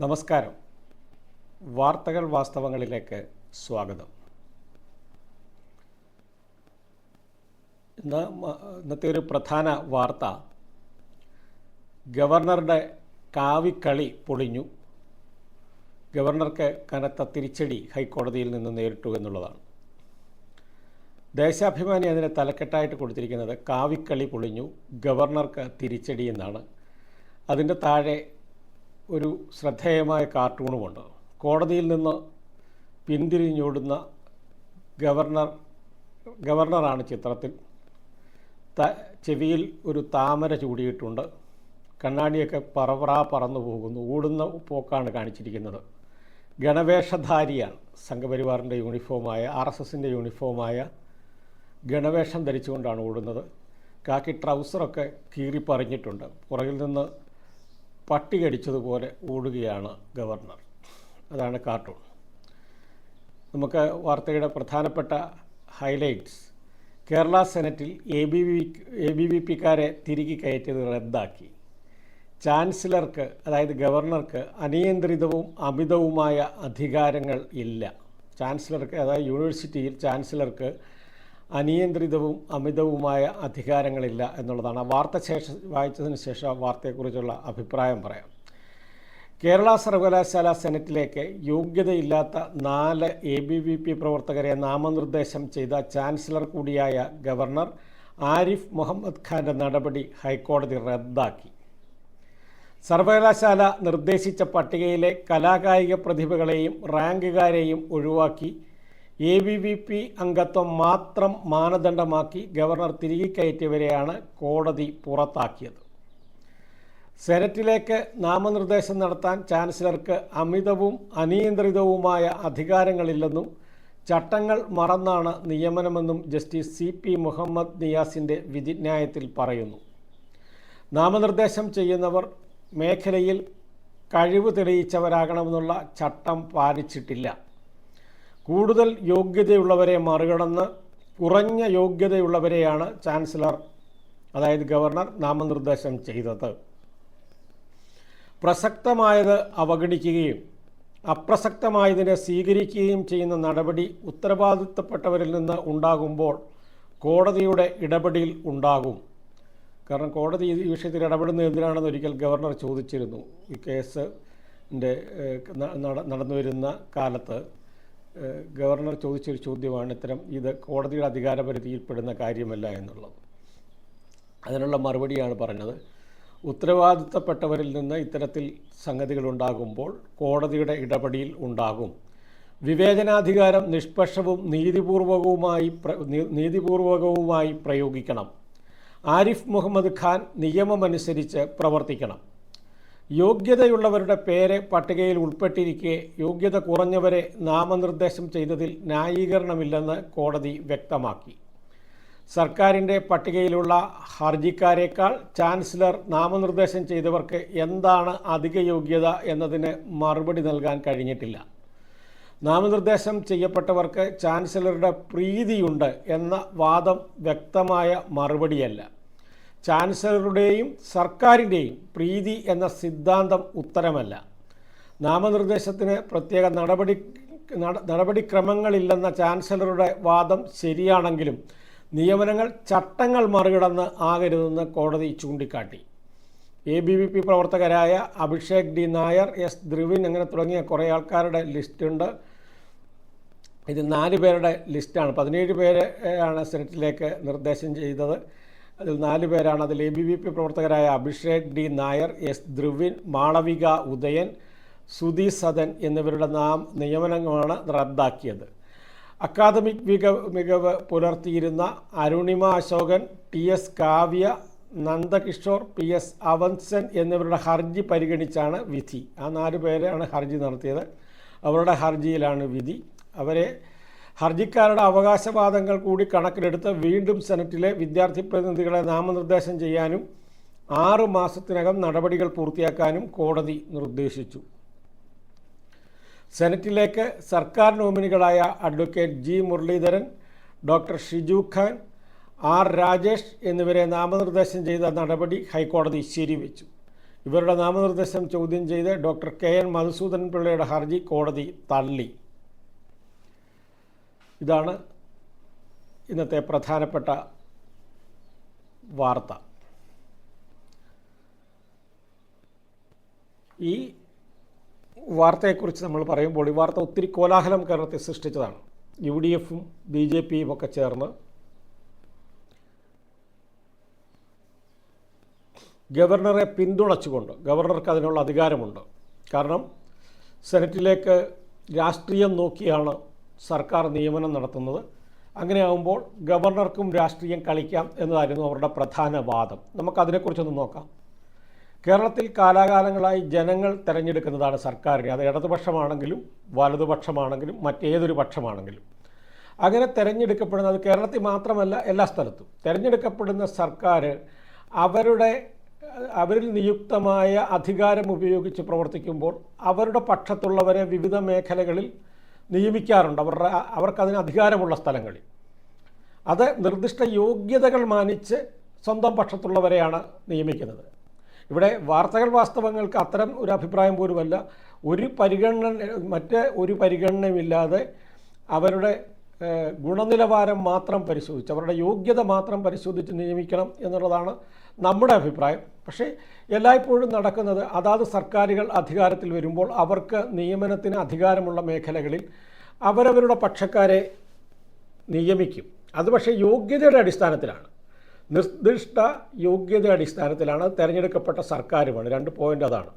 നമസ്കാരം. വാർത്തകൾ വാസ്തവങ്ങളിലേക്ക് സ്വാഗതം. ഇന്ന് ഇന്നത്തെ ഒരു പ്രധാന വാർത്ത. ഗവർണറുടെ കാവിക്കളി പൊളിഞ്ഞു. ഗവർണർക്ക് കനത്ത തിരിച്ചടി ഹൈക്കോടതിയിൽ നിന്ന് നേരിട്ടു എന്നുള്ളതാണ്. ദേശാഭിമാനി അതിനെ തലക്കെട്ടായിട്ട് കൊടുത്തിരിക്കുന്നത് കാവിക്കളി പൊളിഞ്ഞു ഗവർണർക്ക് തിരിച്ചടി എന്നാണ്. അതിന്റെ താഴെ ഒരു ശ്രദ്ധേയമായ കാർട്ടൂണുമുണ്ട്. കോടതിയിൽ നിന്ന് പിന്തിരിഞ്ഞോടുന്ന ഗവർണർ ഗവർണറാണ് ചിത്രത്തിൽ. ത ചെവിയിൽ ഒരു താമര ചൂടിയിട്ടുണ്ട്. കണ്ണാടിയൊക്കെ പറവറ പറന്നു പോകുന്നു. ഓടുന്ന പോക്കാണ് കാണിച്ചിരിക്കുന്നത്. ഗണവേഷധാരിയാണ്. സംഘപരിവാറിന്റെ യൂണിഫോമായ ആർ എസ് എസിന്റെ യൂണിഫോമായ ഗണവേഷം ധരിച്ചുകൊണ്ടാണ് ഓടുന്നത്. കാക്കി ട്രൗസറൊക്കെ കീറിപ്പറിഞ്ഞിട്ടുണ്ട്. പുറകിൽ നിന്ന് പട്ടി കടിച്ചതുപോലെ ഓടുകയാണ് ഗവർണർ. അതാണ് കാർട്ടൂൺ. നമുക്ക് വാർത്തയുടെ പ്രധാനപ്പെട്ട highlights. Kerala സെനറ്റിൽ A B V A B V പിക്കാരെ തിരികെ കയറ്റിയത് റദ്ദാക്കി. ചാൻസലർക്ക് അതായത് ഗവർണർക്ക് അനിയന്ത്രിതവും അമിതവുമായ അധികാരങ്ങൾ ഇല്ല. ചാൻസലർക്ക് അതായത് യൂണിവേഴ്സിറ്റിയിൽ ചാൻസലർക്ക് അനിയന്ത്രിതവും അമിതവുമായ അധികാരങ്ങളില്ല എന്നുള്ളതാണ്. വാർത്ത ശേഷം വായിച്ചതിന് ശേഷം വാർത്തയെക്കുറിച്ചുള്ള അഭിപ്രായം പറയാം. കേരള സർവകലാശാല സെനറ്റിലേക്ക് യോഗ്യതയില്ലാത്ത നാല് എ ബി വി പി പ്രവർത്തകരെ നാമനിർദ്ദേശം ചെയ്ത ചാൻസലർ കൂടിയായ ഗവർണർ ആരിഫ് മുഹമ്മദ് ഖാന്റെ നടപടി ഹൈക്കോടതി റദ്ദാക്കി. സർവകലാശാല നിർദ്ദേശിച്ച പട്ടികയിലെ കലാകായിക പ്രതിഭകളെയും റാങ്കുകാരെയും ഒഴിവാക്കി എ ബി വി പി അംഗത്വം മാത്രം മാനദണ്ഡമാക്കി ഗവർണർ തിരികെ കയറ്റിയവരെയാണ് കോടതി പുറത്താക്കിയത്. സെനറ്റിലേക്ക് നാമനിർദ്ദേശം നടത്താൻ ചാൻസലർക്ക് അമിതവും അനിയന്ത്രിതവുമായ അധികാരങ്ങളില്ലെന്നും ചട്ടങ്ങൾ മറന്നാണ് നിയമനമെന്നും ജസ്റ്റിസ് സി പി മുഹമ്മദ് നിയാസിന്റെ വിധിന്യായത്തിൽ പറയുന്നു. നാമനിർദ്ദേശം ചെയ്യുന്നവർ മേഖലയിൽ കഴിവ് തെളിയിച്ചവരാകണമെന്നുള്ള ചട്ടം പാലിച്ചിട്ടില്ല. കൂടുതൽ യോഗ്യതയുള്ളവരെ മറികടന്ന് കുറഞ്ഞ യോഗ്യതയുള്ളവരെയാണ് ചാൻസലർ അതായത് ഗവർണർ നാമനിർദ്ദേശം ചെയ്തത്. പ്രസക്തമായത് അവഗണിക്കുകയും അപ്രസക്തമായതിനെ സ്വീകരിക്കുകയും ചെയ്യുന്ന നടപടി ഉത്തരവാദിത്തപ്പെട്ടവരിൽ നിന്ന് ഉണ്ടാകുമ്പോൾ കോടതിയുടെ ഇടപെടൽ ഉണ്ടാകും. കാരണം കോടതി ഈ വിഷയത്തിൽ ഇടപെടുന്നത് എന്തിനാണെന്ന് ഒരിക്കൽ ഗവർണർ ചോദിച്ചിരുന്നു. ഈ കേസിന്റെ നടന്നുവരുന്ന കാലത്ത്. ഗവർണർ ചോദിച്ചൊരു ചോദ്യമാണ് ഇത്തരം ഇത് കോടതിയുടെ അധികാരപരിധിയിൽപ്പെടുന്ന കാര്യമല്ല എന്നുള്ളത്. അതിനുള്ള മറുപടിയാണ് പറഞ്ഞത്. ഉത്തരവാദിത്തപ്പെട്ടവരിൽ നിന്ന് ഇത്തരത്തിൽ സംഗതികൾ ഉണ്ടാകുമ്പോൾ കോടതിയുടെ ഇടപെടിയിൽ ഉണ്ടാകും. വിവേചനാധികാരം നിഷ്പക്ഷവും നീതിപൂർവകവുമായി നീതിപൂർവകവുമായി പ്രയോഗിക്കണം. ആരിഫ് മുഹമ്മദ് ഖാൻ നിയമമനുസരിച്ച് പ്രവർത്തിക്കണം. യോഗ്യതയുള്ളവരുടെ പേര് പട്ടികയിൽ ഉൾപ്പെട്ടിരിക്കെ യോഗ്യത കുറഞ്ഞവരെ നാമനിർദ്ദേശം ചെയ്തതിൽ ന്യായീകരണമില്ലെന്ന് കോടതി വ്യക്തമാക്കി. സർക്കാരിന്റെ പട്ടികയിലുള്ള ഹർജിക്കാരേക്കാൾ ചാൻസലർ നാമനിർദ്ദേശം ചെയ്തവർക്ക് എന്താണ് അധിക യോഗ്യത എന്നതിന് മറുപടി നൽകാൻ കഴിഞ്ഞിട്ടില്ല. നാമനിർദ്ദേശം ചെയ്യപ്പെട്ടവർക്ക് ചാൻസലറുടെ പ്രീതിയുണ്ട് എന്ന വാദം വ്യക്തമായ മറുപടിയല്ല. ചാൻസലറുടെയും സർക്കാരിന്റെയും പ്രീതി എന്ന സിദ്ധാന്തം ഉത്തരമല്ല. നാമനിർദ്ദേശത്തിന് പ്രത്യേക നടപടി നട- നടപടിക്രമങ്ങളില്ലെന്ന ചാൻസലറുടെ വാദം ശരിയാണെങ്കിലും നിയമനങ്ങൾ ചട്ടങ്ങൾ മറികടന്ന് ആകരുതെന്ന് കോടതി ചൂണ്ടിക്കാട്ടി. എ ബി വി പി പ്രവർത്തകരായ അഭിഷേക് ഡി നായർ എസ് ധ്രുവിൻ അങ്ങനെ തുടങ്ങിയ കുറേ ആൾക്കാരുടെ ലിസ്റ്റുണ്ട്. ഇത് നാല് പേരുടെ ലിസ്റ്റാണ്. പതിനേഴ് പേരെയാണ് സെനറ്റിലേക്ക് നിർദ്ദേശം ചെയ്തത്. അതിൽ നാല് പേരാണ് അതിൽ എ ബി വി പി പ്രവർത്തകരായ അഭിഷേക് ഡി നായർ എസ് ധ്രുവിൻ മാളവിക ഉദയൻ സുധി സദൻ എന്നിവരുടെ നാം നിയമനങ്ങളാണ് റദ്ദാക്കിയത്. അക്കാദമിക് മിക മികവ് പുലർത്തിയിരുന്ന Arunima Ashokan T S Kavya Nandakishore P S Avanson എന്നിവരുടെ ഹർജി പരിഗണിച്ചാണ് വിധി. ആ നാല് പേരെയാണ് ഹർജി നടത്തിയത്. അവരുടെ ഹർജിയിലാണ് വിധി. അവരെ ഹർജിക്കാരുടെ അവകാശവാദങ്ങൾ കൂടി കണക്കിലെടുത്ത് വീണ്ടും സെനറ്റിലെ വിദ്യാർത്ഥി പ്രതിനിധികളെ നാമനിർദ്ദേശം ചെയ്യാനും ആറ് മാസത്തിനകം നടപടികൾ പൂർത്തിയാക്കാനും കോടതി നിർദ്ദേശിച്ചു. സെനറ്റിലേക്ക് സർക്കാർ നോമിനികളായ advocate G Muraleedharan doctor Shiju Khan R Rajesh എന്നിവരെ നാമനിർദ്ദേശം ചെയ്ത നടപടി ഹൈക്കോടതി ശരിവെച്ചു. ഇവരുടെ നാമനിർദ്ദേശം ചോദ്യം ചെയ്ത് ഡോക്ടർ കെ എൻ മധുസൂദൻ പിള്ളയുടെ ഹർജി കോടതി തള്ളി. ഇതാണ് ഇന്നത്തെ പ്രധാനപ്പെട്ട വാർത്ത. ഈ വാർത്തയെക്കുറിച്ച് നമ്മൾ പറയുമ്പോൾ ഈ വാർത്ത ഒത്തിരി കോലാഹലം കേരളത്തെ സൃഷ്ടിച്ചതാണ്. യു ഡി എഫും ബി ജെ പിയും ഒക്കെ ചേർന്ന് ഗവർണറെ പിന്തുണച്ചുകൊണ്ട് ഗവർണർക്ക് അതിനുള്ള അധികാരമുണ്ട്. കാരണം സെനറ്റിലേക്ക് രാഷ്ട്രീയം നോക്കിയാണ് സർക്കാർ നിയമനം നടത്തുന്നത്. അങ്ങനെയാകുമ്പോൾ ഗവർണർക്കും രാഷ്ട്രീയം കളിക്കാം എന്നതായിരുന്നു അവരുടെ പ്രധാന വാദം. നമുക്കതിനെക്കുറിച്ചൊന്ന് നോക്കാം. കേരളത്തിൽ കാലാകാലങ്ങളായി ജനങ്ങൾ തിരഞ്ഞെടുക്കുന്നതാണ് സർക്കാരിനെ. അത് ഇടതുപക്ഷമാണെങ്കിലും വലതുപക്ഷമാണെങ്കിലും മറ്റേതൊരു പക്ഷമാണെങ്കിലും. അങ്ങനെ തിരഞ്ഞെടുക്കപ്പെടുന്ന അത് കേരളത്തിൽ മാത്രമല്ല എല്ലാ സ്ഥലത്തും. തിരഞ്ഞെടുക്കപ്പെടുന്ന സർക്കാർ അവരുടെ അവരിൽ നിയുക്തമായ അധികാരം ഉപയോഗിച്ച് പ്രവർത്തിക്കുമ്പോൾ അവരുടെ പക്ഷത്തുള്ളവരെ വിവിധ മേഖലകളിൽ നിയമിക്കാറുണ്ട്. അവരുടെ അവർക്കതിന് അധികാരമുള്ള സ്ഥലങ്ങളിൽ. അത് നിർദ്ദിഷ്ട യോഗ്യതകൾ മാനിച്ച് സ്വന്തം പക്ഷത്തുള്ളവരെയാണ് നിയമിക്കുന്നത്. ഇവിടെ വാർത്തകൾ വാസ്തവങ്ങൾക്ക് അത്തരം ഒരു അഭിപ്രായം പോലുമല്ല. ഒരു പരിഗണന മറ്റേ ഒരു പരിഗണനയുമില്ലാതെ അവരുടെ ഗുണനിലവാരം മാത്രം പരിശോധിച്ച് അവരുടെ യോഗ്യത മാത്രം പരിശോധിച്ച് നിയമിക്കണം എന്നുള്ളതാണ് നമ്മുടെ അഭിപ്രായം. പക്ഷേ എല്ലായ്പ്പോഴും നടക്കുന്നത് അതാത് സർക്കാരുകൾ അധികാരത്തിൽ വരുമ്പോൾ അവർക്ക് നിയമനത്തിന് അധികാരമുള്ള മേഖലകളിൽ അവരവരുടെ പക്ഷക്കാരെ നിയമിക്കും. അത് പക്ഷേ യോഗ്യതയുടെ അടിസ്ഥാനത്തിലാണ്. നിർദ്ദിഷ്ട യോഗ്യത അടിസ്ഥാനത്തിലാണ് തിരഞ്ഞെടുക്കപ്പെട്ട സർക്കാരുമാണ്. രണ്ട് പോയിന്റ് അതാണ്.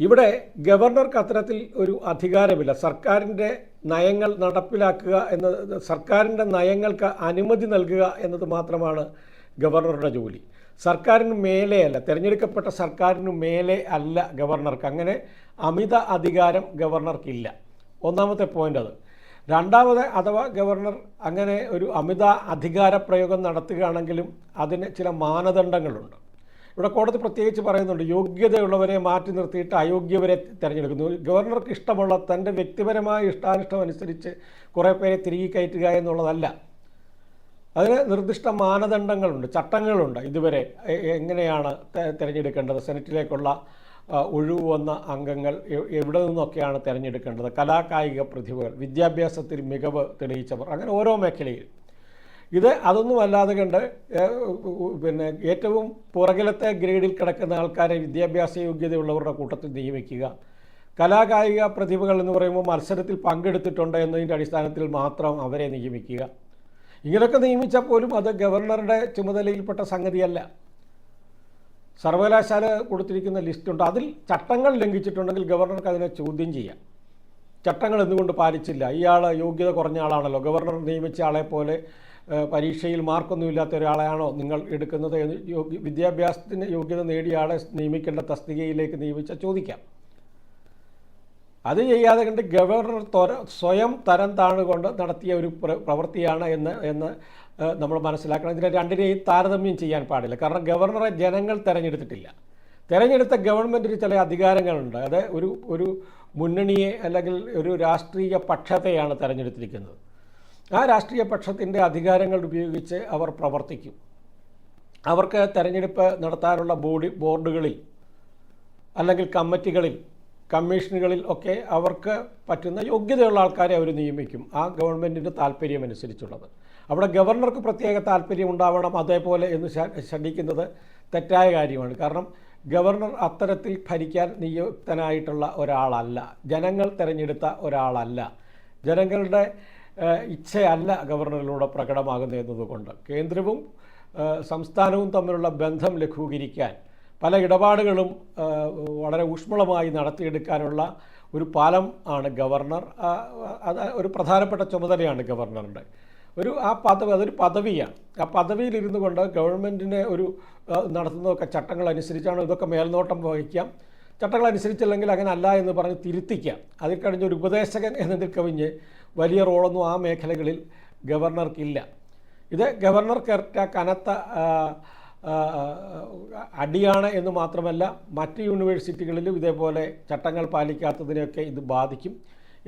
ഇവിടെ ഗവർണർക്ക് അത്തരത്തിൽ ഒരു അധികാരമില്ല. സർക്കാരിന്റെ നയങ്ങൾ നടപ്പിലാക്കുക എന്ന സർക്കാരിന്റെ നയങ്ങൾക്ക് അനുമതി നൽകുക എന്നത് മാത്രമാണ് ഗവർണറുടെ ജോലി. സർക്കാരിന് മേലെയല്ല തിരഞ്ഞെടുക്കപ്പെട്ട സർക്കാരിന് മേലെ അല്ല ഗവർണർക്ക്. അങ്ങനെ അമിത അധികാരം ഗവർണർക്കില്ല. ഒന്നാമത്തെ പോയിന്റ് അത്. രണ്ടാമത് അഥവാ ഗവർണർ അങ്ങനെ ഒരു അമിത അധികാര പ്രയോഗം നടത്തുകയാണെങ്കിലും അതിന് ചില മാനദണ്ഡങ്ങളുണ്ട്. ഇവിടെ കോടതി പ്രത്യേകിച്ച് പറയുന്നുണ്ട് യോഗ്യതയുള്ളവരെ മാറ്റി നിർത്തിയിട്ട് അയോഗ്യവരെ തിരഞ്ഞെടുക്കുന്നു. ഗവർണർക്ക് ഇഷ്ടമുള്ള തന്റെ വ്യക്തിപരമായ ഇഷ്ടാനിഷ്ടം അനുസരിച്ച് കുറേ പേരെ തിരികെ കയറ്റുക എന്നുള്ളതല്ല. അതിന് നിർദ്ദിഷ്ട മാനദണ്ഡങ്ങളുണ്ട് ചട്ടങ്ങളുണ്ട് ഇതുവരെ. എങ്ങനെയാണ് തിരഞ്ഞെടുക്കേണ്ടത്? സെനറ്റിലേക്കുള്ള ഒഴിവ് വന്ന അംഗങ്ങൾ എവിടെ നിന്നൊക്കെയാണ് തിരഞ്ഞെടുക്കേണ്ടത്? കലാകായിക പ്രതിഭകൾ വിദ്യാഭ്യാസത്തിൽ മികവ് തെളിയിച്ചവർ അങ്ങനെ ഓരോ മേഖലയിൽ. ഇത് അതൊന്നുമല്ലാതെ കണ്ട് പിന്നെ ഏറ്റവും പുറകിലത്തെ ഗ്രേഡിൽ കിടക്കുന്ന ആൾക്കാരെ വിദ്യാഭ്യാസ യോഗ്യതയുള്ളവരുടെ കൂട്ടത്തിൽ നിയമിക്കുക. കലാകായിക പ്രതിഭകൾ എന്ന് പറയുമ്പോൾ മത്സരത്തിൽ പങ്കെടുത്തിട്ടുണ്ട് എന്നതിന്റെ അടിസ്ഥാനത്തിൽ മാത്രം അവരെ നിയമിക്കുക. ഇങ്ങനെയൊക്കെ നിയമിച്ചാൽ പോലും അത് ഗവർണറുടെ ചുമതലയിൽപ്പെട്ട സംഗതിയല്ല. സർവകലാശാല കൊടുത്തിരിക്കുന്ന ലിസ്റ്റുണ്ട്. അതിൽ ചട്ടങ്ങൾ ലംഘിച്ചിട്ടുണ്ടെങ്കിൽ ഗവർണർക്ക് അതിനെ ചോദ്യം ചെയ്യാം. ചട്ടങ്ങൾ എന്തുകൊണ്ട് പാലിച്ചില്ല? ഇയാൾ യോഗ്യത കുറഞ്ഞ ആളാണല്ലോ. ഗവർണർ നിയമിച്ച ആളെ പോലെ പരീക്ഷയിൽ മാർക്കൊന്നുമില്ലാത്ത ഒരാളെയാണോ നിങ്ങൾ എടുക്കുന്നത് എന്ന് വിദ്യാഭ്യാസത്തിന് യോഗ്യത നേടിയ ആളെ നിയമിക്കേണ്ട തസ്തികയിലേക്ക് നിയമിച്ച ചോദിക്കാം. അത് ചെയ്യാതെ കണ്ട് ഗവർണർ തൊര സ്വയം തരം താണുകൊണ്ട് നടത്തിയ ഒരു പ്ര- പ്രവൃത്തിയാണ് എന്ന് എന്ന് നമ്മൾ മനസ്സിലാക്കണം. ഇതിനെ രണ്ടിനെയും താരതമ്യം ചെയ്യാൻ പാടില്ല. കാരണം ഗവർണറെ ജനങ്ങൾ തിരഞ്ഞെടുത്തിട്ടില്ല. തിരഞ്ഞെടുത്ത ഗവൺമെന്റിന് ചില അധികാരങ്ങളുണ്ട്. അത് ഒരു ഒരു മുന്നണിയെ അല്ലെങ്കിൽ ഒരു രാഷ്ട്രീയ പക്ഷത്തെയാണ് തിരഞ്ഞെടുത്തിരിക്കുന്നത്. ആ രാഷ്ട്രീയ പക്ഷത്തിന്റെ അധികാരങ്ങൾ ഉപയോഗിച്ച് അവർ പ്രവർത്തിക്കും. അവർക്ക് തെരഞ്ഞെടുപ്പ് നടത്താനുള്ള ബോഡി ബോർഡുകളിൽ അല്ലെങ്കിൽ കമ്മിറ്റികളിൽ കമ്മീഷനുകളിൽ ഒക്കെ അവർക്ക് പറ്റുന്ന യോഗ്യതയുള്ള ആൾക്കാരെ അവർ നിയമിക്കും. ആ ഗവൺമെന്റിന്റെ താല്പര്യമനുസരിച്ചുള്ളത് അവിടെ ഗവർണർക്ക് പ്രത്യേക താല്പര്യം ഉണ്ടാവണം അതേപോലെ എന്ന് ശഠിക്കുന്നത് തെറ്റായ കാര്യമാണ്. കാരണം ഗവർണർ അത്തരത്തിൽ ഭരിക്കാൻ നിയുക്തനായിട്ടുള്ള ഒരാളല്ല. ജനങ്ങൾ തിരഞ്ഞെടുത്ത ഒരാളല്ല. ജനങ്ങളുടെ ഇച്ഛയല്ല ഗവർണറിലൂടെ പ്രകടമാകുന്നത് എന്നതുകൊണ്ട് കേന്ദ്രവും സംസ്ഥാനവും തമ്മിലുള്ള ബന്ധം ലഘൂകരിക്കാൻ പല ഇടപാടുകളും വളരെ ഊഷ്മളമായി നടത്തിയെടുക്കാനുള്ള ഒരു പാലം ആണ് ഗവർണർ. ഒരു പ്രധാനപ്പെട്ട ചുമതലയാണ് ഗവർണറുടെ. ഒരു ആ പദവി അതൊരു പദവിയാണ്. ആ പദവിയിലിരുന്നു കൊണ്ട് ഗവൺമെന്റിനെ ഒരു നടത്തുന്നതൊക്കെ ചട്ടങ്ങൾ അനുസരിച്ചാണ് ഇതൊക്കെ മേൽനോട്ടം വഹിക്കാം. ചട്ടങ്ങൾ അനുസരിച്ചില്ലെങ്കിൽ അങ്ങനെ അല്ല എന്ന് പറഞ്ഞ് തിരുത്തിക്കാം. അതിൽ കഴിഞ്ഞ ഒരു ഉപദേശകൻ എന്നതിൽ കവിഞ്ഞ് വലിയ റോളൊന്നും ആ മേഖലകളിൽ ഗവർണർക്കില്ല. ഇത് ഗവർണർക്ക് ഏറ്റ കനത്ത അടിയാണ് എന്ന് മാത്രമല്ല മറ്റ് യൂണിവേഴ്സിറ്റികളിലും ഇതേപോലെ ചട്ടങ്ങൾ പാലിക്കാത്തതിനെയൊക്കെ ഇത് ബാധിക്കും.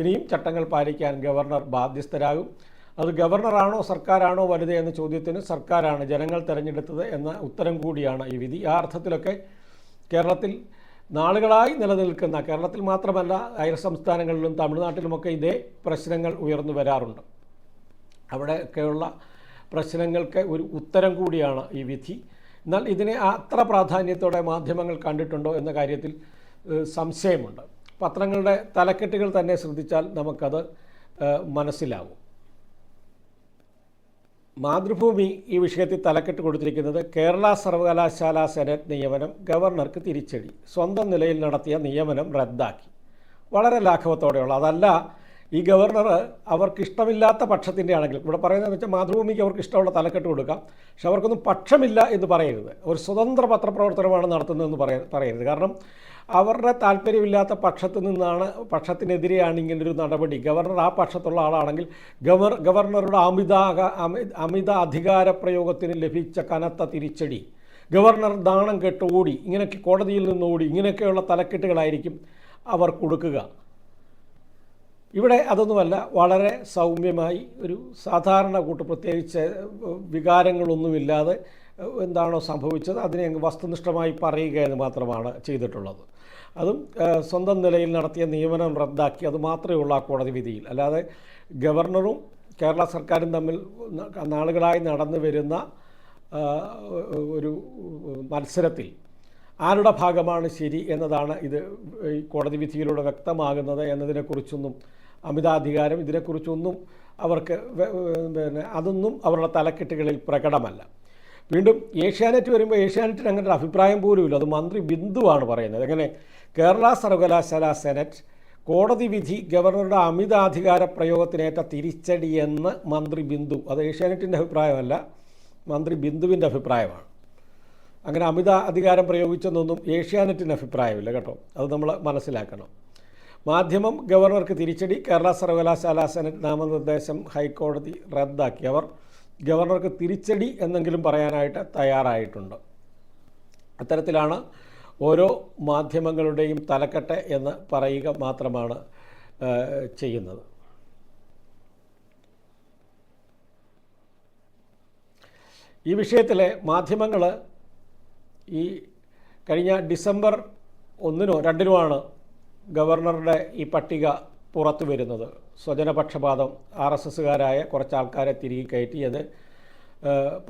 ഇനിയും ചട്ടങ്ങൾ പാലിക്കാൻ ഗവർണർ ബാധ്യസ്ഥരാകും. അത് ഗവർണറാണോ സർക്കാരാണോ വലുത് എന്ന ചോദ്യത്തിന് സർക്കാരാണ് ജനങ്ങൾ തിരഞ്ഞെടുത്തത് എന്ന ഉത്തരം കൂടിയാണ് ഈ വിധി. ആ അർത്ഥത്തിലൊക്കെ കേരളത്തിൽ നാളുകളായി നിലനിൽക്കുന്ന കേരളത്തിൽ മാത്രമല്ല അയൽ സംസ്ഥാനങ്ങളിലും തമിഴ്നാട്ടിലുമൊക്കെ ഇതേ പ്രശ്നങ്ങൾ ഉയർന്നു വരാറുണ്ട്. അവിടെയൊക്കെയുള്ള പ്രശ്നങ്ങൾക്ക് ഒരു ഉത്തരം കൂടിയാണ് ഈ വിധി. എന്നാൽ ഇതിനെ അത്ര പ്രാധാന്യത്തോടെ മാധ്യമങ്ങൾ കണ്ടിട്ടുണ്ടോ എന്ന കാര്യത്തിൽ സംശയമുണ്ട്. പത്രങ്ങളുടെ തലക്കെട്ടുകൾ തന്നെ ശ്രദ്ധിച്ചാൽ നമുക്കത് മനസ്സിലാവും. മാതൃഭൂമി ഈ വിഷയത്തിൽ തലക്കെട്ട് കൊടുത്തിരിക്കുന്നത് കേരള സർവകലാശാല സെനറ്റ് നിയമനം ഗവർണർക്ക് തിരിച്ചടി. സ്വന്തം നിലയിൽ നടത്തിയ നിയമനം റദ്ദാക്കി. വളരെ ലാഘവത്തോടെയുള്ള അതല്ല ഈ ഗവർണർ അവർക്ക് ഇഷ്ടമില്ലാത്ത പക്ഷത്തിന്റെ ആണെങ്കിൽ ഇവിടെ പറയുന്നതെന്ന് വെച്ചാൽ മാതൃഭൂമിക്ക് അവർക്ക് ഇഷ്ടമുള്ള തലക്കെട്ട് കൊടുക്കാം പക്ഷെ അവർക്കൊന്നും പക്ഷമില്ല എന്ന് പറയരുത്. ഒരു സ്വതന്ത്ര പത്രപ്രവർത്തനമാണ് നടത്തുന്നതെന്ന് പറയ പറയരുത്. കാരണം അവരുടെ താല്പര്യമില്ലാത്ത പക്ഷത്തു നിന്നാണ് പക്ഷത്തിനെതിരെയാണ് ഒരു നടപടി. ഗവർണർ ആ പക്ഷത്തുള്ള ആളാണെങ്കിൽ ഗവർ ഗവർണറുടെ അമിത അമി- അമിത അധികാര പ്രയോഗത്തിന് ലഭിച്ച കനത്ത തിരിച്ചടി. ഗവർണർ ദാണം കെട്ട് ഓടി ഇങ്ങനെയൊക്കെ കോടതിയിൽ നിന്ന് ഓടി ഇങ്ങനെയൊക്കെയുള്ള തലക്കെട്ടുകളായിരിക്കും അവർ കൊടുക്കുക. ഇവിടെ അതൊന്നുമല്ല വളരെ സൗമ്യമായി ഒരു സാധാരണ കൂട്ട് പ്രത്യേകിച്ച് വികാരങ്ങളൊന്നുമില്ലാതെ എന്താണോ സംഭവിച്ചത് അതിനെ അങ്ങ് വസ്തുനിഷ്ഠമായി പറയുക എന്ന് മാത്രമാണ് ചെയ്തിട്ടുള്ളത്. അതും സ്വന്തം നിലയിൽ നടത്തിയ നിയമനം റദ്ദാക്കി അത് മാത്രമേ ഉള്ളൂ ആ കോടതി വിധിയിൽ. അല്ലാതെ ഗവർണറും കേരള സർക്കാരും തമ്മിൽ നാളുകളായി നടന്നു വരുന്ന ഒരു മത്സരത്തിൽ ആരുടെ ഭാഗമാണ് ശരി എന്നതാണ് ഇത് ഈ കോടതി വിധിയിലൂടെ വ്യക്തമാകുന്നത് എന്നതിനെക്കുറിച്ചൊന്നും അമിതാധികാരം ഇതിനെക്കുറിച്ചൊന്നും അവർക്ക് പിന്നെ അതൊന്നും അവരുടെ തലക്കെട്ടുകളിൽ പ്രകടമല്ല. വീണ്ടും ഏഷ്യാനെറ്റ് വരുമ്പോൾ ഏഷ്യാനെറ്റിന് അങ്ങനെ ഒരു അഭിപ്രായം പോലുമില്ല. അത് മന്ത്രി ബിന്ദുവാണ് പറയുന്നത്. എങ്ങനെ? കേരള സർവകലാശാല സെനറ്റ് കോടതി വിധി ഗവർണറുടെ അമിതാധികാര പ്രയോഗത്തിനേറ്റ തിരിച്ചടിയെന്ന് മന്ത്രി ബിന്ദു. അത് ഏഷ്യാനെറ്റിന്റെ അഭിപ്രായമല്ല മന്ത്രി ബിന്ദുവിന്റെ അഭിപ്രായമാണ്. അങ്ങനെ അമിത അധികാരം പ്രയോഗിച്ചെന്നൊന്നും ഏഷ്യാനെറ്റിന് അഭിപ്രായമില്ല കേട്ടോ. അത് നമ്മൾ മനസ്സിലാക്കണം. മാധ്യമം ഗവർണർക്ക് തിരിച്ചടി കേരള സർവകലാശാല സെനറ്റ് നാമനിർദ്ദേശം ഹൈക്കോടതി റദ്ദാക്കി. അവർ ഗവർണർക്ക് തിരിച്ചടി എന്നെങ്കിലും പറയാനായിട്ട് തയ്യാറായിട്ടുണ്ട്. അത്തരത്തിലാണ് ഓരോ മാധ്യമങ്ങളുടെയും തലക്കെട്ട് എന്ന് പറയുക മാത്രമാണ് ചെയ്യുന്നത്. ഈ വിഷയത്തിലെ മാധ്യമങ്ങൾ ഈ കഴിഞ്ഞ ഡിസംബർ ഒന്നിനോ രണ്ടിനുമാണ് ഗവർണറുടെ ഈ പട്ടിക പുറത്തു വരുന്നത്. സ്വജനപക്ഷപാതം ആർ എസ് എസ്സുകാരായ കുറച്ച് ആൾക്കാരെ തിരികെ കയറ്റിയത്.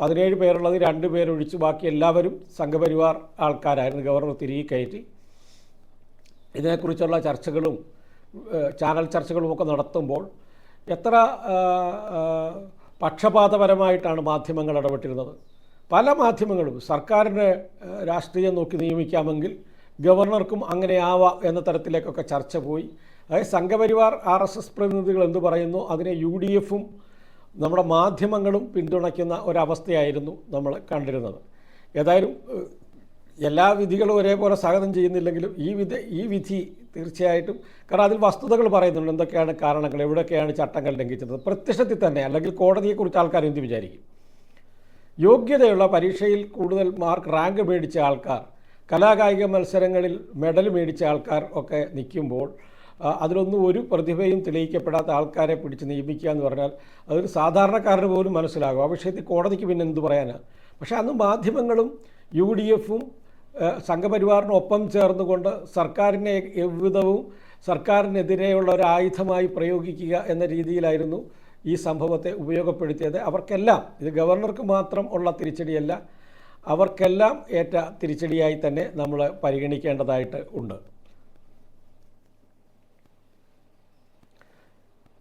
പതിനേഴ് പേരുള്ളത് രണ്ട് പേരൊഴിച്ച് ബാക്കി എല്ലാവരും സംഘപരിവാർ ആൾക്കാരായിരുന്നു ഗവർണർ തിരികെ കയറ്റി. ഇതിനെക്കുറിച്ചുള്ള ചർച്ചകളും ചാനൽ ചർച്ചകളും ഒക്കെ നടത്തുമ്പോൾ എത്ര പക്ഷപാതപരമായിട്ടാണ് മാധ്യമങ്ങൾ ഇടപെട്ടിരുന്നത്? പല മാധ്യമങ്ങളും സർക്കാരിന്റെ രാഷ്ട്രീയം നോക്കി നിയമിക്കാമെങ്കിൽ ഗവർണർക്കും അങ്ങനെ ആവാം എന്ന തരത്തിലേക്കൊക്കെ ചർച്ച പോയി. അതായത് സംഘപരിവാർ ആർ എസ് എസ് പ്രതിനിധികൾ എന്ത് പറയുന്നു? അതിനെ യു ഡി എഫും നമ്മുടെ മാധ്യമങ്ങളും പിന്തുണയ്ക്കുന്ന ഒരവസ്ഥയായിരുന്നു നമ്മൾ കണ്ടിരുന്നത്. ഏതായാലും എല്ലാ വിധികളും ഒരേപോലെ സ്വാഗതം ചെയ്യുന്നില്ലെങ്കിലും ഈ വിധ ഈ വിധി തീർച്ചയായിട്ടും കാരണം അതിൽ വസ്തുതകൾ പറയുന്നുണ്ട് എന്തൊക്കെയാണ് കാരണങ്ങൾ എവിടെയൊക്കെയാണ് ചട്ടങ്ങൾ ലംഘിച്ചത്. പ്രത്യക്ഷത്തിൽ തന്നെ അല്ലെങ്കിൽ കോടതിയെക്കുറിച്ച് ആൾക്കാർ എന്ത് വിചാരിക്കും? യോഗ്യതയുള്ള പരീക്ഷയിൽ കൂടുതൽ മാർക്ക് റാങ്ക് മേടിച്ച ആൾക്കാർ കലാകായിക മത്സരങ്ങളിൽ മെഡൽ മേടിച്ച ആൾക്കാർ ഒക്കെ നിൽക്കുമ്പോൾ അതിലൊന്നും ഒരു പ്രതിഭയും തെളിയിക്കപ്പെടാത്ത ആൾക്കാരെ പിടിച്ച് നിയമിക്കുക എന്ന് പറഞ്ഞാൽ അതൊരു സാധാരണക്കാരന് പോലും മനസ്സിലാകും. ആ വിഷയത്തിൽ കോടതിക്ക് പിന്നെ എന്ത് പറയാനാണ് പക്ഷേ അന്ന് മാധ്യമങ്ങളും യു ഡി എഫും സംഘപരിവാറിനൊപ്പം ചേർന്നുകൊണ്ട് സർക്കാരിനെ എവിധവും സർക്കാരിനെതിരെയുള്ള ഒരു ആയുധമായി പ്രയോഗിക്കുക എന്ന രീതിയിലായിരുന്നു ഈ സംഭവത്തെ ഉപയോഗപ്പെടുത്തിയത്. അവർക്കെല്ലാം ഇത് ഗവർണർക്ക് മാത്രം ഉള്ള തിരിച്ചടിയല്ല അവർക്കെല്ലാം ഏറ്റ തിരിച്ചടിയായി തന്നെ നമ്മൾ പരിഗണിക്കേണ്ടതായിട്ട് ഉണ്ട്.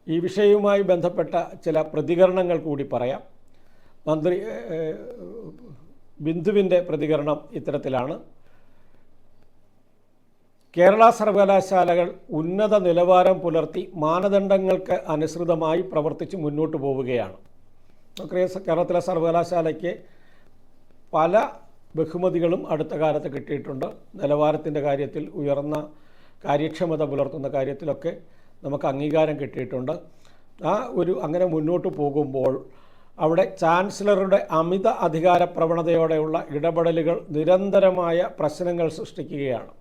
ഈ വിഷയവുമായി ബന്ധപ്പെട്ട ചില പ്രതികരണങ്ങൾ കൂടി പറയാം. മന്ത്രി ബിന്ദുവിന്റെ പ്രതികരണം ഇത്തരത്തിലാണ്. കേരള സർവകലാശാലകൾ ഉന്നത നിലവാരം പുലർത്തി മാനദണ്ഡങ്ങൾക്ക് അനുസൃതമായി പ്രവർത്തിച്ച് മുന്നോട്ട് പോവുകയാണ്. കേരളത്തിലെ സർവകലാശാലയ്ക്ക് പല ബഹുമതികളും അടുത്ത കാലത്ത് കിട്ടിയിട്ടുണ്ട്. നിലവാരത്തിന്റെ കാര്യത്തിൽ ഉയർന്ന കാര്യക്ഷമത പുലർത്തുന്ന കാര്യത്തിലൊക്കെ നമുക്ക് അംഗീകാരം കിട്ടിയിട്ടുണ്ട്. ആ ഒരു അങ്ങനെ മുന്നോട്ട് പോകുമ്പോൾ അവിടെ ചാൻസലറുടെ അമിത അധികാര പ്രവണതയോടെയുള്ള ഇടപെടലുകൾ നിരന്തരമായ പ്രശ്നങ്ങൾ സൃഷ്ടിക്കുകയാണ്.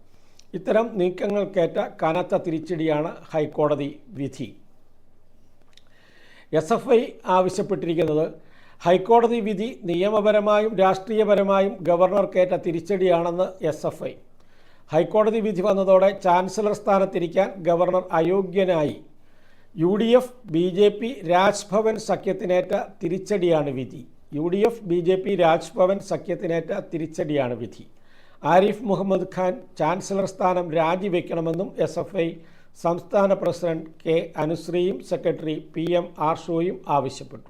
ഇത്തരം നീക്കങ്ങൾക്കേറ്റ കനത്ത തിരിച്ചടിയാണ് ഹൈക്കോടതി വിധി. എസ് എഫ് ഐ ആവശ്യപ്പെട്ടിരിക്കുന്നത് ഹൈക്കോടതി വിധി നിയമപരമായും രാഷ്ട്രീയപരമായും ഗവർണർക്കേറ്റ തിരിച്ചടിയാണെന്ന് എസ് എഫ് ഐ. ഹൈക്കോടതി വിധി വന്നതോടെ ചാൻസലർ സ്ഥാനത്തിരിക്കാൻ governor അയോഗ്യനായി. U D F B J P Rajbhavan സഖ്യത്തിനേറ്റ തിരിച്ചടിയാണ് വിധി. U D F B J P Rajbhavan സഖ്യത്തിനേറ്റ തിരിച്ചടിയാണ് വിധി. ആരിഫ് മുഹമ്മദ് ഖാൻ ചാൻസലർ സ്ഥാനം രാജിവെക്കണമെന്നും എസ് എഫ് ഐ സംസ്ഥാന പ്രസിഡന്റ് കെ അനുശ്രീയും സെക്രട്ടറി പി എം ആർഷോയും ആവശ്യപ്പെട്ടു.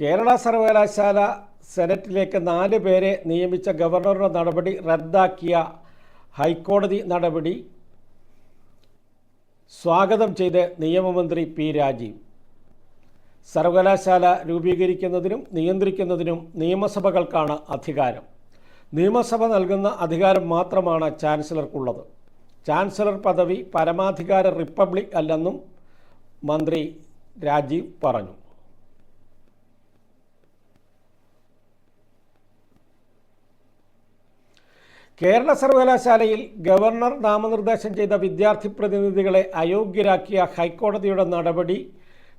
കേരള സർവകലാശാല സെനറ്റിലേക്ക് നാല് പേരെ നിയമിച്ച ഗവർണറുടെ നടപടി റദ്ദാക്കിയ ഹൈക്കോടതി നടപടി സ്വാഗതം ചെയ്ത് നിയമമന്ത്രി പി രാജീവ്. സർവകലാശാല രൂപീകരിക്കുന്നതിനും നിയന്ത്രിക്കുന്നതിനും നിയമസഭകൾക്കാണ് അധികാരം. നിയമസഭ നൽകുന്ന അധികാരം മാത്രമാണ് ചാൻസലർക്കുള്ളത്. ചാൻസലർ പദവി പരമാധികാര റിപ്പബ്ലിക് അല്ലെന്നും മന്ത്രി രാജീവ് പറഞ്ഞു. കേരള സർവകലാശാലയിൽ ഗവർണർ നാമനിർദ്ദേശം ചെയ്ത വിദ്യാർത്ഥി പ്രതിനിധികളെ അയോഗ്യരാക്കിയ ഹൈക്കോടതിയുടെ നടപടി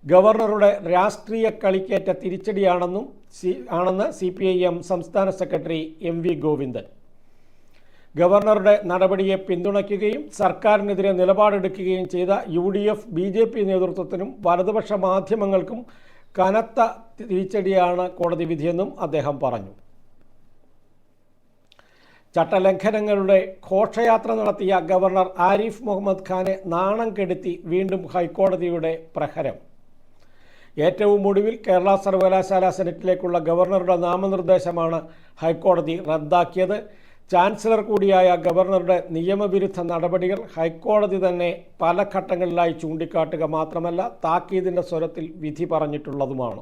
ഗവർണറുടെ രാഷ്ട്രീയ കളിക്കേറ്റ തിരിച്ചടിയാണെന്നും സി ആണെന്ന് സി പി ഐ എം സംസ്ഥാന സെക്രട്ടറി എം വി ഗോവിന്ദൻ. ഗവർണറുടെ നടപടിയെ പിന്തുണയ്ക്കുകയും സർക്കാരിനെതിരെ നിലപാടെടുക്കുകയും ചെയ്ത U D F B J P നേതൃത്വത്തിനും വലതുപക്ഷ മാധ്യമങ്ങൾക്കും കനത്ത തിരിച്ചടിയാണ് കോടതി വിധിയെന്നും അദ്ദേഹം പറഞ്ഞു. ചട്ടലംഘനങ്ങളുടെ ഘോഷയാത്ര നടത്തിയ ഗവർണർ ആരിഫ് മുഹമ്മദ് ഖാനെ നാണം കെടുത്തി വീണ്ടും ഹൈക്കോടതിയുടെ പ്രഹരം. ഏറ്റവും ഒടുവിൽ കേരള സർവകലാശാല സെനറ്റിലേക്കുള്ള ഗവർണറുടെ നാമനിർദ്ദേശമാണ് ഹൈക്കോടതി റദ്ദാക്കിയത്. ചാൻസലർ കൂടിയായ ഗവർണറുടെ നിയമവിരുദ്ധ നടപടികൾ ഹൈക്കോടതി തന്നെ പല ഘട്ടങ്ങളിലായി ചൂണ്ടിക്കാട്ടുക മാത്രമല്ല താക്കീതിന്റെ സ്വരത്തിൽ വിധി പറഞ്ഞിട്ടുള്ളതുമാണ്.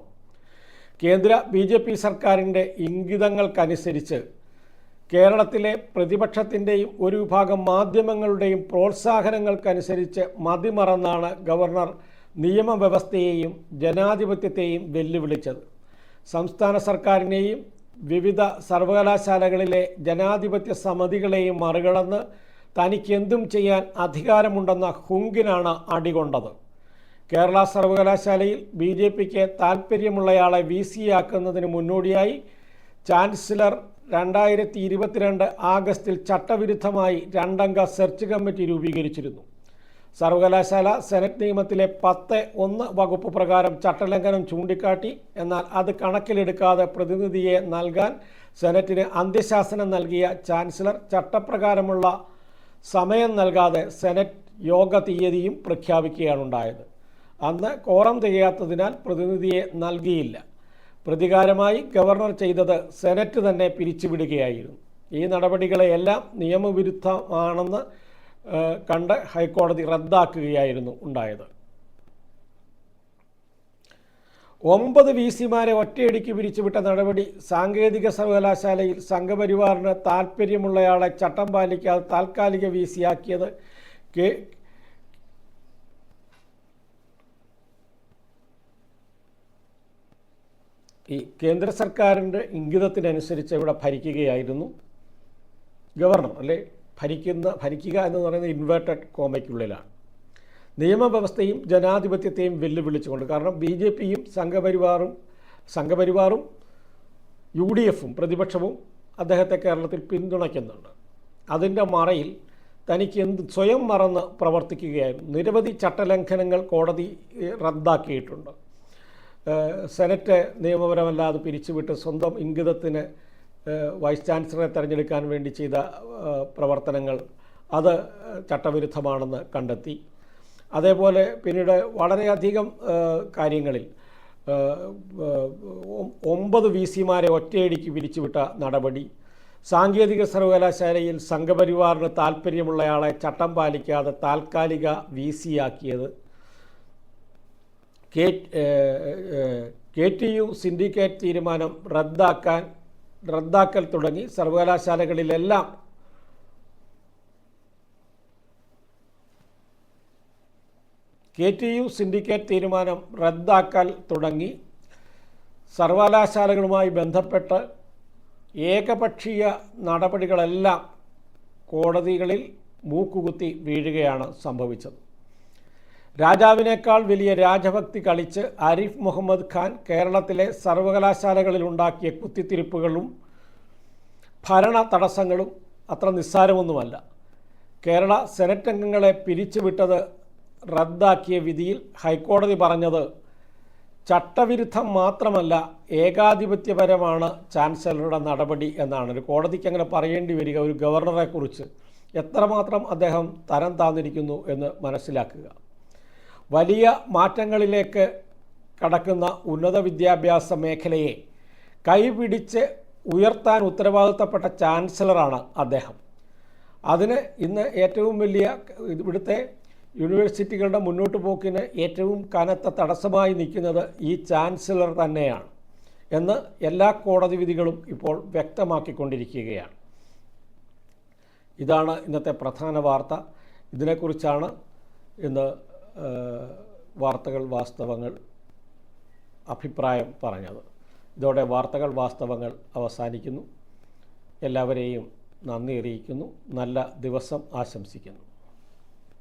കേന്ദ്ര ബി സർക്കാരിന്റെ ഇംഗിതങ്ങൾക്കനുസരിച്ച് കേരളത്തിലെ പ്രതിപക്ഷത്തിന്റെയും ഒരു വിഭാഗം മാധ്യമങ്ങളുടെയും പ്രോത്സാഹനങ്ങൾക്കനുസരിച്ച് മതിമറന്നാണ് ഗവർണർ നിയമവ്യവസ്ഥയെയും ജനാധിപത്യത്തെയും വെല്ലുവിളിച്ചത്. സംസ്ഥാന സർക്കാരിനെയും വിവിധ സർവകലാശാലകളിലെ ജനാധിപത്യ സമിതികളെയും മറികടന്ന് തനിക്കെന്തും ചെയ്യാൻ അധികാരമുണ്ടെന്ന ഹുങ്കിനാണ് അടികൊണ്ടത്. കേരള സർവകലാശാലയിൽ ബി ജെ പിക്ക് താൽപ്പര്യമുള്ളയാളെ വി സി ആക്കുന്നതിന് മുന്നോടിയായി ചാൻസലർ രണ്ടായിരത്തി ഇരുപത്തിരണ്ട് ആഗസ്റ്റിൽ ചട്ടവിരുദ്ധമായി രണ്ടംഗ സെർച്ച് കമ്മിറ്റി രൂപീകരിച്ചിരുന്നു. സർവകലാശാല സെനറ്റ് നിയമത്തിലെ പത്ത് ഒന്ന് വകുപ്പ് പ്രകാരം ചട്ടലംഘനം ചൂണ്ടിക്കാട്ടി എന്നാൽ അത് കണക്കിലെടുക്കാതെ പ്രതിനിധിയെ നൽകാൻ സെനറ്റിന് അന്ത്യശാസനം നൽകിയ ചാൻസലർ ചട്ടപ്രകാരമുള്ള സമയം നൽകാതെ സെനറ്റ് യോഗ തീയതിയും പ്രഖ്യാപിക്കുകയാണുണ്ടായത്. അന്ന് കോറം തികയാത്തതിനാൽ പ്രതിനിധിയെ നൽകിയില്ല. പ്രതികാരമായി ഗവർണർ ചെയ്തത് സെനറ്റ് തന്നെ പിരിച്ചുവിടുകയായിരുന്നു. ഈ നടപടികളെയെല്ലാം നിയമവിരുദ്ധമാണെന്ന് കണ്ട് ഹൈക്കോടതി റദ്ദാക്കുകയായിരുന്നു ഉണ്ടായത്. ഒമ്പത് വി സിമാരെ ഒറ്റയടിക്ക് പിരിച്ചുവിട്ട നടപടി സാങ്കേതിക സർവകലാശാലയിൽ സംഘപരിവാറിന് താൽപ്പര്യമുള്ളയാളെ ചട്ടം പാലിക്കാതെ താൽക്കാലിക വി സിയാക്കിയത് കെ ഈ കേന്ദ്ര സർക്കാരിന്റെ ഇംഗിതത്തിനനുസരിച്ച് ഇവിടെ ഭരിക്കുകയായിരുന്നു ഗവർണർ അല്ലെ? ഭരിക്കുന്ന ഭരിക്കുക എന്ന് പറയുന്നത് ഇൻവേർട്ടഡ് കോമയ്ക്കുള്ളിലാണ്. നിയമവ്യവസ്ഥയും ജനാധിപത്യത്തെയും വെല്ലുവിളിച്ചുകൊണ്ട് കാരണം ബി ജെ പിയും സംഘപരിവാറും സംഘപരിവാറും യു ഡി എഫും പ്രതിപക്ഷവും അദ്ദേഹത്തെ കേരളത്തിൽ പിന്തുണയ്ക്കുന്നുണ്ട്. അതിന്റെ മറയിൽ തനിക്ക് എന്ത് സ്വയം മറന്ന് പ്രവർത്തിക്കുകയായിരുന്നു. നിരവധി ചട്ടലംഘനങ്ങൾ കോടതി റദ്ദാക്കിയിട്ടുണ്ട്. സെനറ്റ് നിയമപരമല്ലാതെ പിരിച്ചുവിട്ട് സ്വന്തം ഇംഗിതത്തിന് വൈസ് ചാൻസലറെ തിരഞ്ഞെടുക്കാൻ വേണ്ടി ചെയ്ത പ്രവർത്തനങ്ങൾ അത് ചട്ടവിരുദ്ധമാണെന്ന് കണ്ടെത്തി. അതേപോലെ പിന്നീട് വളരെയധികം കാര്യങ്ങളിൽ ഒമ്പത് വി സിമാരെ ഒറ്റയടിക്ക് പിരിച്ചുവിട്ട നടപടി. സാങ്കേതിക സർവകലാശാലയിൽ സംഘപരിവാറിന് താല്പര്യമുള്ളയാളെ ചട്ടം പാലിക്കാതെ താൽക്കാലിക വി സിയാക്കിയത് കെ ടി യു സിൻഡിക്കേറ്റ് തീരുമാനം റദ്ദാക്കാൻ റദ്ദാക്കൽ തുടങ്ങി സർവകലാശാലകളിലെല്ലാം കെ ടി യു സിൻഡിക്കേറ്റ് തീരുമാനം റദ്ദാക്കൽ തുടങ്ങി സർവകലാശാലകളുമായി ബന്ധപ്പെട്ട് ഏകപക്ഷീയ നടപടികളെല്ലാം കോടതികളിൽ മൂക്കുകുത്തി വീഴുകയാണ് സംഭവിച്ചത്. രാജാവിനേക്കാൾ വലിയ രാജഭക്തി കളിച്ച് ആരിഫ് മുഹമ്മദ് ഖാൻ കേരളത്തിലെ സർവകലാശാലകളിൽ ഉണ്ടാക്കിയ കുത്തിത്തിരിപ്പുകളും ഭരണ തടസ്സങ്ങളും അത്ര നിസ്സാരമൊന്നുമല്ല. കേരള സെനറ്റ് അംഗങ്ങളെ പിരിച്ചുവിട്ടത് റദ്ദാക്കിയ വിധിയിൽ ഹൈക്കോടതി പറഞ്ഞത് ചട്ടവിരുദ്ധം മാത്രമല്ല ഏകാധിപത്യപരമാണ് ചാൻസലറുടെ നടപടി എന്നാണ്. ഒരു കോടതിക്ക് അങ്ങനെ പറയേണ്ടി വരിക ഒരു ഗവർണറെക്കുറിച്ച് എത്രമാത്രം അദ്ദേഹം തരം താന്നിരിക്കുന്നു എന്ന് മനസ്സിലാക്കുക. വലിയ മാറ്റങ്ങളിലേക്ക് കടക്കുന്ന ഉന്നത വിദ്യാഭ്യാസ മേഖലയെ കൈപിടിച്ച് ഉയർത്താൻ ഉത്തരവാദിത്തപ്പെട്ട ചാൻസലറാണ് അദ്ദേഹം. അതിന് ഇന്ന് ഏറ്റവും വലിയ ഇവിടുത്തെ യൂണിവേഴ്സിറ്റികളുടെ മുന്നോട്ട് പോക്കിന് ഏറ്റവും കനത്ത തടസ്സമായി നിൽക്കുന്നത് ഈ ചാൻസലർ തന്നെയാണ് എന്ന് എല്ലാ കോടതി വിധികളും ഇപ്പോൾ വ്യക്തമാക്കിക്കൊണ്ടിരിക്കുകയാണ്. ഇതാണ് ഇന്നത്തെ പ്രധാന വാർത്ത. ഇതിനെക്കുറിച്ചാണ് ഇന്ന് വാർത്തകൾ വാസ്തവങ്ങൾ അഭിപ്രായം പറഞ്ഞത്. ഇതോടെ വാർത്തകൾ വാസ്തവങ്ങൾ അവസാനിക്കുന്നു. എല്ലാവരെയും നന്ദി അറിയിക്കുന്നു. നല്ല ദിവസം ആശംസിക്കുന്നു.